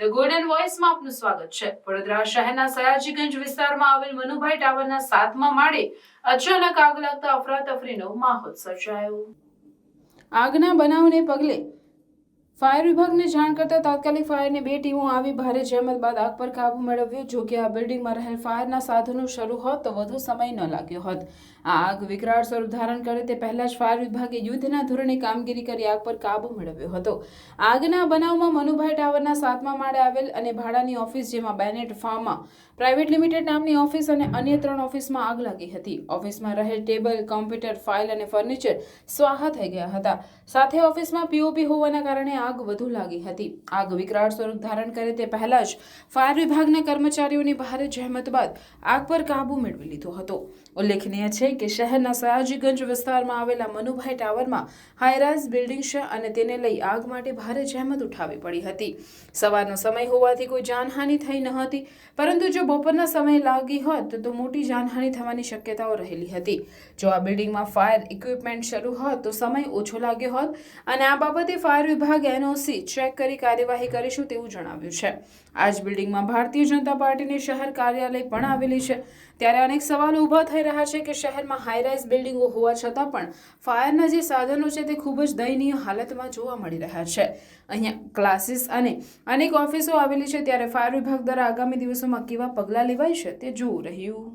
The golden વોઇસમાં આપનું સ્વાગત છે. વડોદરા શહેરના સયાજીગંજ વિસ્તારમાં આવેલ મનુભાઈ ટાવરના સાતમા માળે અચાનક આગ લાગતા અફરાતફરીનો માહોલ સર્જાયો. આગના બનાવને પગલે ફાયર વિભાગને જાણ કરતા તાત્કાલિક ફાયરની બે ટીમો આવી ભારે જહેમત બાદ આગ પર કાબુ મેળવ્યો, જો કે આ બિલ્ડિંગમાં રહેલ ફાયરના સાધનો શરૂ હોત તો વધુ સમય ન લાગ્યો હોત. આ આગ વિકરાળ સ્વરૂપ ધારણ કરે તે પહેલાં જ ફાયર વિભાગે યુદ્ધના ધોરણે કામગીરી કરી આગ પર કાબુ મેળવ્યો હતો. આગના બનાવમાં મનુભાઈ ટાવરના સાતમા માળે આવેલ અને ભાડાની ઓફિસ જેમાં બેનેટ ફાર્મા, પ્રાઇવેટ લિમિટેડ નામની ઓફિસ અને અન્ય ત્રણ ઓફિસમાં આગ લાગી હતી. ઓફિસમાં રહેલ ટેબલ, કોમ્પ્યુટર, ફાઇલ અને ફર્નિચર સ્વાહા થઈ ગયા હતા. સાથે ઓફિસમાં પીઓપી હોવાના કારણે આગ વધુ લાગી હતી. આગ વિકરાળ સ્વરૂપ ધારણ કરે તે પહેલા જ ફાયર વિભાગના કર્મચારીઓની ભારે જહેમત બાદ આગ પર કાબુ મેળવી લીધો હતો. ઉલ્લેખનીય છે કે શહેરના સયાજીગંજ વિસ્તારમાં આવેલા મનુભાઈ ટાવરમાં હાઈરાઇઝ બિલ્ડિંગ છે અને તેને લઈ આગ માટે ભારે જહેમત ઉઠાવવી પડી હતી. સવારનો સમય હોવાથી કોઈ જાનહાનિ થઈ ન હતી, પરંતુ જો બપોરના સમયે લાગી હોત તો મોટી જાનહાનિ થવાની શક્યતાઓ રહેલી હતી. જો આ બિલ્ડિંગમાં ફાયર ઇક્વિપમેન્ટ શરૂ હોત તો સમય ઓછો લાગ્યો હોત અને આ બાબતે ફાયર વિભાગ એનઓસી ચેક કરી કાર્યવાહી કરીશું તેવું જણાવ્યું છે. આ જ બિલ્ડિંગમાં ભારતીય જનતા પાર્ટીની શહેર કાર્યાલય પણ આવેલી છે. ત્યારે અનેક સવાલો ઊભા થઈ રહ્યા છે કે શહેરમાં હાઈરાઇઝ બિલ્ડિંગો હોવા છતાં પણ ફાયરના જે સાધનો છે તે ખૂબ જ દયનીય હાલતમાં જોવા મળી રહ્યા છે. અહીંયા ક્લાસીસ અને અનેક ઓફિસો આવેલી છે ત્યારે ફાયર વિભાગ દ્વારા આગામી દિવસોમાં કેવા પગલાં લેવાય છે તે જોવું રહ્યું.